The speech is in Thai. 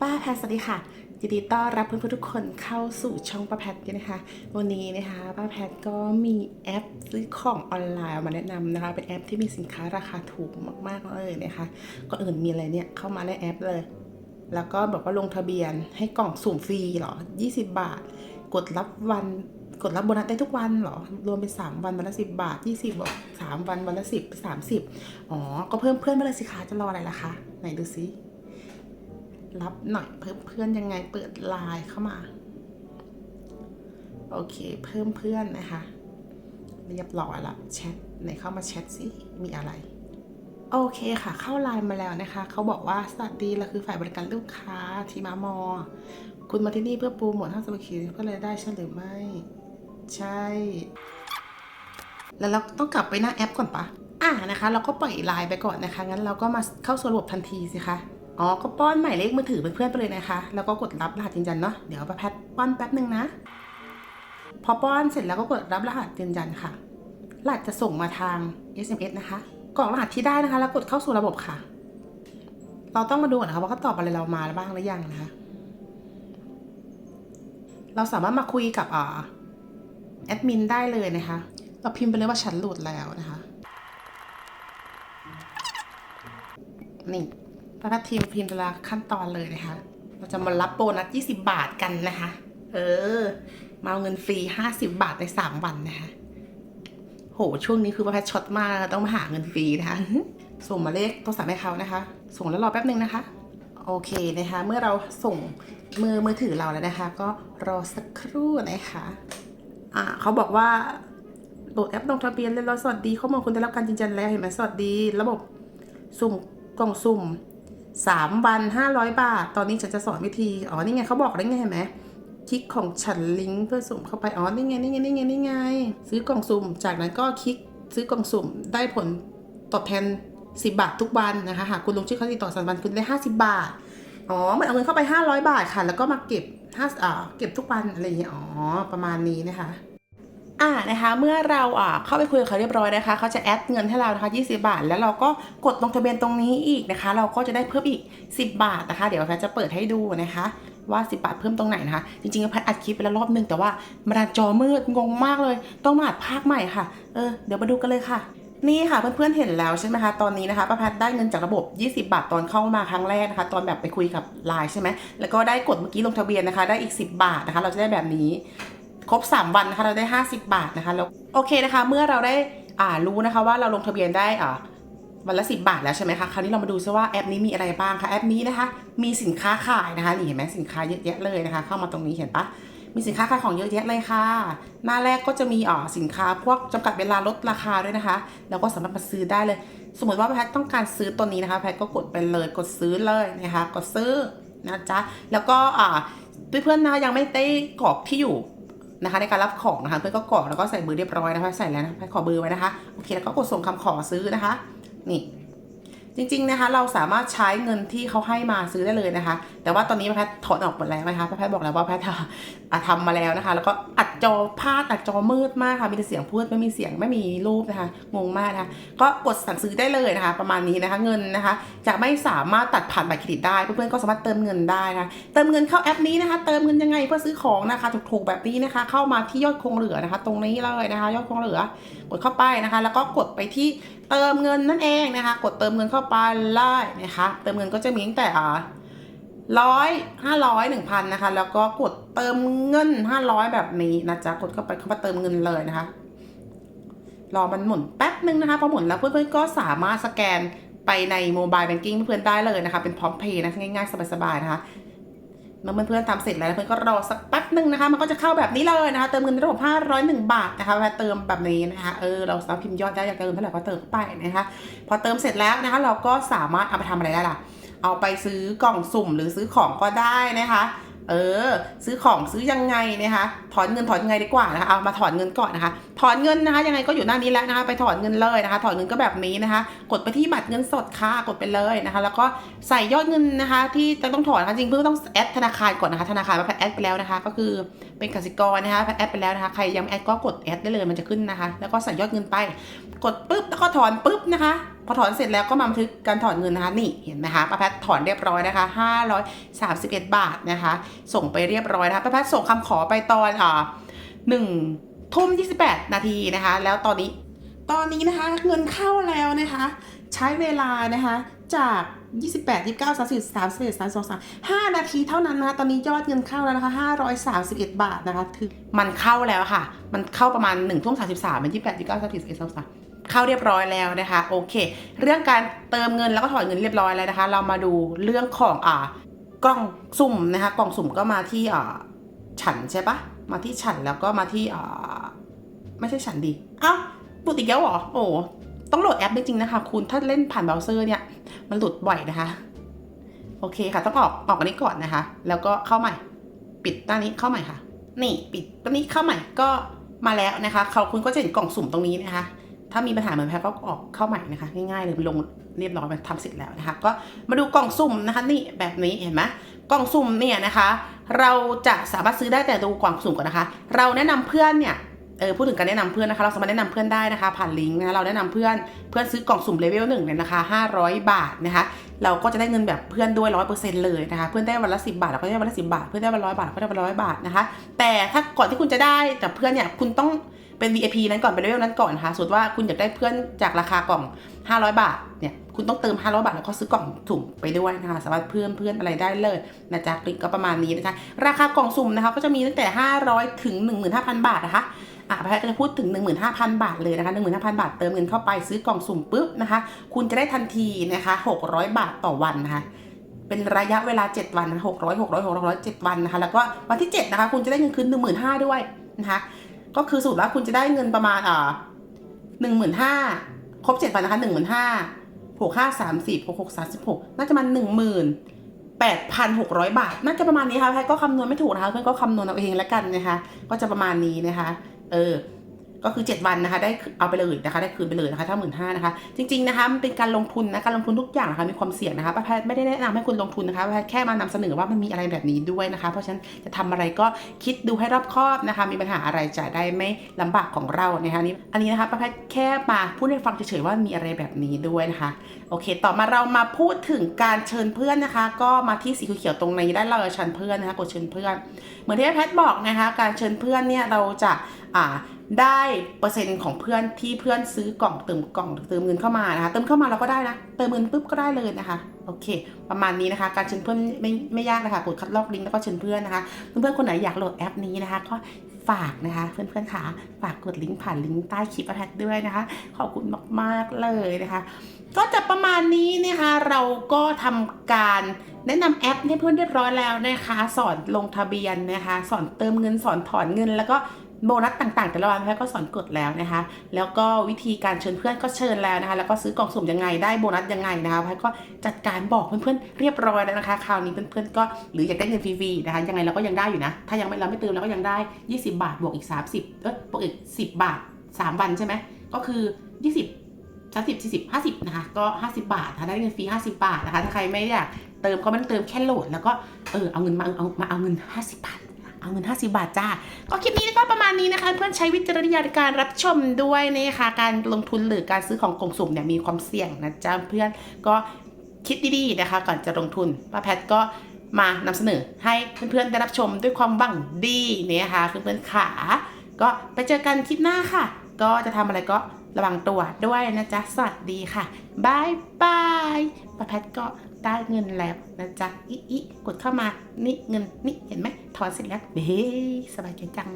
ป้าแพทสวัสดีค่ะยินดีต้อนรับเพื่อนๆทุกคนเข้าสู่ช่องป้าแพทกันนะคะ วันนี้นะคะป้าแพทก็มีแอปซื้อของออนไลน์มาแนะนำนะคะ เป็นแอปที่มีสินค้าราคาถูกมากๆเลยนะคะก็อื่นมีอะไรเนี่ยเข้ามาในแอปเลย แล้วก็บอกว่าลงทะเบียนให้กล่องสุ่มฟรีเหรอ 20 บาท กดรับวันกดรับโบนัสได้ทุกวันเหรอ รวมเป็น 3 วันวันละ 10 บาท 20บอก3วันวันละ 10 30 อ๋อ ก็เพิ่มเพื่อนมาเลยสิคะจะรออะไรล่ะคะ ไหนดูซิ รับหน่อยเพิ่มเพื่อนยังไงเปิดไลน์เข้ามา โอเค เพิ่มเพื่อนนะคะ เรียบร้อยละแชทไหนเข้ามาแชทสิมีอะไร โอเคค่ะ เข้าไลน์มาแล้วนะคะเขาบอกว่าสวัสดีเราคือฝ่ายบริการลูกค้าทีมามอ คุณมาที่นี่เพื่อปรโมทห้างสรรพสินค้าเพื่อรายได้ใช่หรือไม่ ใช่ แล้วเราต้องกลับไปหน้าแอปก่อนปะอ่านะคะ เราก็ปล่อยไลน์ไปก่อนนะคะงั้นเราก็มาเข้าสู่ระบบทันทีสิคะ อ๋อ ก็ป้อนหมายเลขมือถือเป็นเพื่อนไปเลยนะคะ แล้วก็กดรับรหัสยืนยันเนาะ เดี๋ยวประแพทป้อนแป๊บหนึ่งนะ พอป้อนเสร็จแล้วก็กดรับรหัสยืนยันค่ะ รหัสจะส่งมาทาง SMS นะคะ กรอกรหัสที่ได้นะคะ แล้วกดเข้าสู่ระบบค่ะ เราต้องมาดูก่อนนะคะว่าเขาตอบอะไรเรามาบ้างหรือยังนะคะ เราสามารถมาคุยกับอ่าแอดมินได้เลยนะคะ เราพิมพ์ไปเลยว่าฉันหลุดแล้วนะคะ นี่ พระพัททีมพิมพ์แต่ละขั้นตอนเลยนะคะ เราจะมารับโบนัส20 บาทกันนะคะ เออ มาเอาเงินฟรี 50 บาทใน 3 วันนะคะ โห ช่วงนี้คือประพัดช็อตมาก ต้องมาหาเงินฟรีนะคะ ส่งมาเลขโทรศัพท์ให้เขานะคะ ส่งแล้วรอแป๊บหนึ่งนะคะ โอเคนะคะ เมื่อเราส่งมือมือถือเราแล้วนะคะ ก็รอสักครู่นะคะ อ่าเขาบอกว่าโหลดแอปลงทะเบียนเรียบร้อยสวัสดีข้อมูลคุณได้รับการยืนยันแล้วเห็นไหมสวัสดี ระบบสุ่มกล่องสุ่ม สามวันห้าร้อยบาท ตอนนี้ฉันจะสอนวิธี อ๋อ นี่ไงเขาบอกได้ไงเห็นไหมคลิกของฉันลิงก์เพื่อสุ่มเข้าไป อ๋อ นี่ไง นี่ไง นี่ไง นี่ไง ซื้อกล่องสุ่ม จากนั้นก็คลิกซื้อกล่องสุ่ม ได้ผลตอบแทน 10 บาททุกวันนะคะ หากคุณลงชื่อเขาติดต่อสันวันคุณได้ 50 บาท อ๋อ มันเอาเงินเข้าไป 500 บาทค่ะ แล้วก็มาเก็บห้าอ่า เก็บทุกวันอะไรอย่างเงี้ย อ๋อ ประมาณนี้นะคะ อ่านะคะเมื่อเราอ่าเข้าไปคุยกับเขาเรียบร้อยนะคะเขาจะแอดเงินให้เรานะคะ20 บาท แล้วเราก็กดลงทะเบียนตรงนี้อีกนะคะ เราก็จะได้เพิ่มอีก 10 บาทนะคะ เดี๋ยวแพทจะเปิดให้ดูนะคะว่า 10 บาทเพิ่มตรงไหนนะคะ จริงๆแพทอัดคลิปไปแล้วรอบนึงแต่ว่ามันจอมืดงงมากเลย ต้องมาอัดภาคใหม่ค่ะเออเดี๋ยวมาดูกันเลยค่ะนี่ค่ะเพื่อนๆเห็นแล้วใช่ไหมคะตอนนี้นะคะป้าแพทได้เงินจากระบบ 20 บาทตอนเข้ามาครั้งแรกนะคะ ตอนแบบไปคุยกับไลน์ใช่ไหมแล้วก็ได้กดเมื่อกี้ลงทะเบียนนะคะ ได้อีก 10 บาทนะคะ เราจะได้แบบนี้ ครบ 3 วันนะคะเราได้ 50 บาทนะคะแล้วโอเคนะคะ เมื่อเราได้อ่ารู้นะคะว่าเราลงทะเบียนได้อ่าวันละ 10 บาทแล้วใช่ไหมคะ คราวนี้เรามาดูซิว่าแอปนี้มีอะไรบ้างคะ แอปนี้นะคะ มีสินค้าขายนะคะ นี่เห็นไหมสินค้าเยอะแยะเลยนะคะ เข้ามาตรงนี้เห็นปะมีสินค้าขายของเยอะแยะเลยค่ะ หน้าแรกก็จะมีอ่าสินค้าพวกจำกัดเวลาลดราคาด้วยนะคะ แล้วก็สามารถมาซื้อได้เลย สมมติว่าแพทต้องการซื้อตัวนี้นะคะ แพทก็กดไปเลย กดซื้อเลยนะคะ กดซื้อนะจ๊ะ แล้วก็อ่าเพื่อนๆนะยังไม่ได้กรอกที่อยู่ นะคะในการรับของนะคะเพื่อนก็กรอกแล้วก็ใส่เบอร์เรียบร้อยนะคะใส่แล้วนะขอเบอร์ไว้นะคะโอเคแล้วก็กดส่งคำขอซื้อนะคะนี่จริงๆนะคะเราสามารถใช้เงินที่เขาให้มาซื้อได้เลยนะคะ แต่ว่าตอนนี้แพทถอนออกหมดแล้วนะคะแพทบอกแล้วว่าแพท อะทำมาแล้วนะคะ แล้วก็อัดจอภาพอัดจอมืดมากค่ะ มีแต่เสียงพูดไม่มีเสียงไม่มีรูปนะคะ งงมากนะคะ ก็กดสั่งซื้อได้เลยนะคะ ประมาณนี้นะคะ เงินนะคะ จะไม่สามารถตัดผ่านบัตรเครดิตได้ เพื่อนๆก็สามารถเติมเงินได้นะคะเติมเงินเข้าแอปนี้นะคะ เติมเงินยังไงเพื่อซื้อของนะคะ ถูกๆแบบนี้นะคะ เข้ามาที่ยอดคงเหลือนะคะ ตรงนี้เลยนะคะ ยอดคงเหลือ กดเข้าไปนะคะ แล้วก็กดไปที่เติมเงินนั่นเองนะคะ กดเติมเงินเข้าไปเลยนะคะ เติมเงินก็จะมีตั้งแต่อ่า ร้อยห้าร้อยหนึ่งพันนะคะ แล้วก็กดเติมเงินห้าร้อยแบบนี้นะจ๊ะ กดเข้าไปเข้ามาเติมเงินเลยนะคะ รอมันหมุนแป๊บนึงนะคะ พอหมุนแล้วเพื่อนๆก็สามารถสแกนไปในโมบายแบงกิ้งเพื่อนๆได้เลยนะคะ เป็นพร้อมเพย์นะ ง่ายๆ สบายๆ นะคะเมื่อเพื่อนๆทำเสร็จแล้วเพื่อนก็รอสักแป๊บนึงนะคะ มันก็จะเข้าแบบนี้เลยนะคะ เติมเงินระบบ501 บาทนะคะแพทเติมแบบนี้นะคะ เออ เราสามารถพิมพ์ยอดได้อยากเติมเท่าไหร่ก็เติมไปนะคะ พอเติมเสร็จแล้วนะคะ เราก็สามารถเอาไปทำอะไรได้ล่ะ เอาไปซื้อกล่องสุ่มหรือซื้อของก็ได้นะคะ เออ ซื้อของซื้อยังไงนะคะ ถอนเงินถอนยังไงดีกว่านะคะ เอามาถอนเงินก่อนนะคะ ถอนเงินนะคะ ยังไงก็อยู่หน้านี้แล้วนะคะ ไปถอนเงินเลยนะคะ ถอนเงินก็แบบนี้นะคะ กดไปที่บัตรเงินสดค่ะ กดไปเลยนะคะ แล้วก็ใส่ยอดเงินนะคะ ที่จะต้องถอนนะคะจริงเพื่อต้องแอดธนาคารก่อนนะคะ ธนาคารว่าแพทแอดไปแล้วนะคะ ก็คือเป็นกสิกรนะคะแพทแอดไปแล้วนะคะ ใครยังแอดก็กดแอดได้เลย มันจะขึ้นนะคะ แล้วก็ใส่ยอดเงินไป กดปุ๊บแล้วก็ถอนปุ๊บนะคะพอถอนเสร็จแล้วก็มาบันทึกการถอนเงินนะคะนี่เห็นไหมคะป้าแพทถอนเรียบร้อยนะคะ531 บาทนะคะ ส่งไปเรียบร้อยนะคะป้าแพทส่งคำขอไปตอนอ่าหนึ่งทุ่ม28นาทีนะคะ แล้วตอนนี้ตอนนี้นะคะเงินเข้าแล้วนะคะ ใช้เวลานะคะจาก 28 29 30 31 32 3 5นาทีเท่านั้นนะคะตอนนี้ยอดเงินเข้าแล้วนะคะ 531 บาทนะคะถึงมันเข้าแล้วค่ะ มันเข้าประมาณ1ทุ่ม33เป็น28 29 30 31 33 เข้าเรียบร้อยแล้วนะคะโอเค เรื่องการเติมเงินแล้วก็ถอนเงินเรียบร้อยแล้วนะคะ เรามาดูเรื่องของอ่ากล่องสุ่มนะคะกล่องสุ่มก็มาที่อ่าฉันใช่ปะมาที่ฉันแล้วก็มาที่อ่าไม่ใช่ฉันดิเอ้าปุติกแล้วเหรอโอ้ต้องโหลดแอปจริงๆนะคะ คุณถ้าเล่นผ่านเบราว์เซอร์เนี่ยมันหลุดบ่อยนะคะ โอเคค่ะ ต้องออกออกอันนี้ก่อนนะคะ แล้วก็เข้าใหม่ ปิดหน้านี้เข้าใหม่ค่ะ นี่ปิดตัวนี้เข้าใหม่ก็มาแล้วนะคะ เขาคุณก็จะเห็นกล่องสุ่มตรงนี้นะคะ ถ้ามีปัญหาเหมือนแพ้ก็ออกเข้าใหม่นะคะ ง่ายๆเลยลงเรียบร้อยมันทำเสร็จแล้วนะคะ ก็มาดูกล่องสุ่มนะคะนี่แบบนี้เห็นไหมกล่องสุ่มเนี่ยนะคะ เราจะสามารถซื้อได้แต่ดูกล่องสุ่มก่อนนะคะ เราแนะนำเพื่อนเนี่ยเออพูดถึงการแนะนำเพื่อนนะคะ เราสามารถแนะนำเพื่อนได้นะคะ ผ่านลิงก์นะคะเราแนะนำเพื่อนเพื่อนซื้อกล่องสุ่มเลเวลหนึ่งเนี่ยนะคะ500 บาทนะคะ เราก็จะได้เงินแบบเพื่อนด้วยร้อยเปอร์เซ็นต์เลยนะคะ เพื่อนได้วันละสิบาทเราก็ได้วันละสิบาท เพื่อนได้วันร้อยบาทเราก็ได้วันร้อยบาทนะคะ แต่ถ้าก่อนที่คุณจะได้จากเพื่อนเนี่ยคุณต้อง เป็น VIP นั้นก่อนเป็นเลเวลนั้นก่อนนะคะสมมติว่าคุณอยากได้เพื่อนจากราคากล่อง 500 บาทเนี่ยคุณต้องเติม 500 บาทแล้วก็ซื้อกล่องสุ่มไปด้วยนะคะสามารถเพิ่มเพื่อนอะไรได้เลยนะจ๊ะกก็ประมาณนี้นะคะราคากล่องสุ่มนะคะก็จะมีตั้งแต่ 500 ถึง 15,000 บาทนะคะอะแพทย์ก็จะพูดถึง 15,000 บาทเลยนะคะ15,000 บาทเติมเงินเข้าไปซื้อกล่องสุ่มปุ๊บนะคะ คุณจะได้ทันทีนะคะ 600 บาทต่อวันนะคะเป็นระยะเวลา 7 วันนะ600 600 600 7วันนะคะ แล้วก็วันที่ 7 นะคะ คุณจะได้เงินคืน15,000 ด้วยนะคะ ก็คือสรุปว่าคุณจะได้เงินประมาณอ่าหนึ่งหมื่นห้าครบเจ็ดวันนะคะหนึ่งหมื่นห้าหกห้าสามสี่หกหกสามสิบหกน่าจะมานหนึ่งหมื่นแปดพันหกร้อยบาท น่าจะประมาณนี้ค่ะแพทก็คำนวณไม่ถูกนะคะ เพื่อนก็คำนวณเอาเองแล้วกันนะคะ ก็จะประมาณนี้นะคะ เออ ก็คือ 7 วันนะคะ ได้เอาไปเลยนะคะ ได้คืนไปเลยนะคะถ้าหมื่นห้านะคะ จริง ๆ นะคะ มันเป็นการลงทุนนะ การลงทุนทุกอย่างนะคะ มีความเสี่ยงนะคะป้าแพทย์ไม่ได้แนะนำให้คุณลงทุนนะคะป้าแพทย์แค่มานำเสนอว่ามันมีอะไรแบบนี้ด้วยนะคะ เพราะฉะนั้นจะทำอะไรก็คิดดูให้รอบคอบนะคะ มีปัญหาอะไรจะได้ไม่ลำบากของเรานะคะนี่อันนี้นะคะป้าแพทย์แค่มาพูดให้ฟังเฉยๆว่ามีอะไรแบบนี้ด้วยนะคะ โอเค ต่อมาเรามาพูดถึงการเชิญเพื่อนนะคะ ก็มาที่สีเขียวตรงนี้ได้เลยเชิญเพื่อนนะคะ กดเชิญเพื่อน เหมือนที่แพทย์บอกนะคะ การเชิญเพื่อนเนี่ยเราจะ ได้เปอร์เซ็นต์ของเพื่อนที่เพื่อนซื้อกล่องเติมกล่องเติมเงินเข้ามานะคะ เติมเข้ามาเราก็ได้นะ เติมเงินปุ๊บก็ได้เลยนะคะ โอเค ประมาณนี้นะคะ การเชิญเพื่อนไม่ไม่ยากนะคะ กดคัดลอกลิงก์แล้วก็เชิญเพื่อนนะคะ เพื่อนๆคนไหนอยากโหลดแอปนี้นะคะ ก็ฝากนะคะ เพื่อนๆค่ะ ฝากกดลิงก์ผ่านลิงก์ใต้คลิปแพทย์ด้วยนะคะ ขอบคุณมากๆเลยนะคะ ก็จะประมาณนี้นะคะ เราก็ทำการแนะนำแอปให้เพื่อนเรียบร้อยแล้วนะคะ สอนลงทะเบียนนะคะ สอนเติมเงิน สอนถอนเงินแล้วก็ โบนัสต่างๆ แต่ละวันแพทย์ก็สอนกดแล้วนะคะ แล้วก็วิธีการเชิญเพื่อนก็เชิญแล้วนะคะ แล้วก็ซื้อกล่องสุ่มยังไงได้โบนัสยังไงนะคะแพทย์ก็จัดการบอกเพื่อนๆเรียบร้อยแล้วนะคะ คราวนี้เพื่อนๆก็หรืออยากได้เงินฟรีๆนะคะยังไงเราก็ยังได้อยู่นะ ถ้ายังไม่เราไม่เติมเราก็ยังได้ 20 บาทบวกอีก 30เอ้ยบวกอีก 10 บาท 3 วันใช่ไหมก็คือ 20สามสิบสี่สิบห้าสิบนะคะก็ห้าสิบาทนะคะได้เงินฟรีห้าสิบาทนะคะถ้าใครไม่อยากเติมก็ไม่ต้องเติมแค่โหลดแล้วก็เออเอาเงินมาเอามาเอาเงินห้าสิบาท เอาเงิน 50 บาทจ้า ก็คลิปนี้ก็ประมาณนี้นะคะ เพื่อนใช้วิจารณญาณในการรับชมด้วยนะคะการลงทุนหรือการซื้อของกล่องสุ่มเนี่ยมีความเสี่ยงนะจ๊ะเพื่อนก็คิดดีๆนะคะ ก่อนจะลงทุนป้าแพทก็มานำเสนอให้เพื่อนๆได้รับชมด้วยความหวังดีเนี่ยค่ะเพื่อนๆขา ก็ไปเจอกันคลิปหน้าค่ะ ก็จะทำอะไรก็ระวังตัวด้วยนะจ๊ะ สวัสดีค่ะบายบายป้าแพทก็ ได้เงินแล้วนะจ๊ะอิอิกดเข้ามานี่เงินนี่เห็นไหมถอนเสร็จแล้วเฮ้สบายใจจัง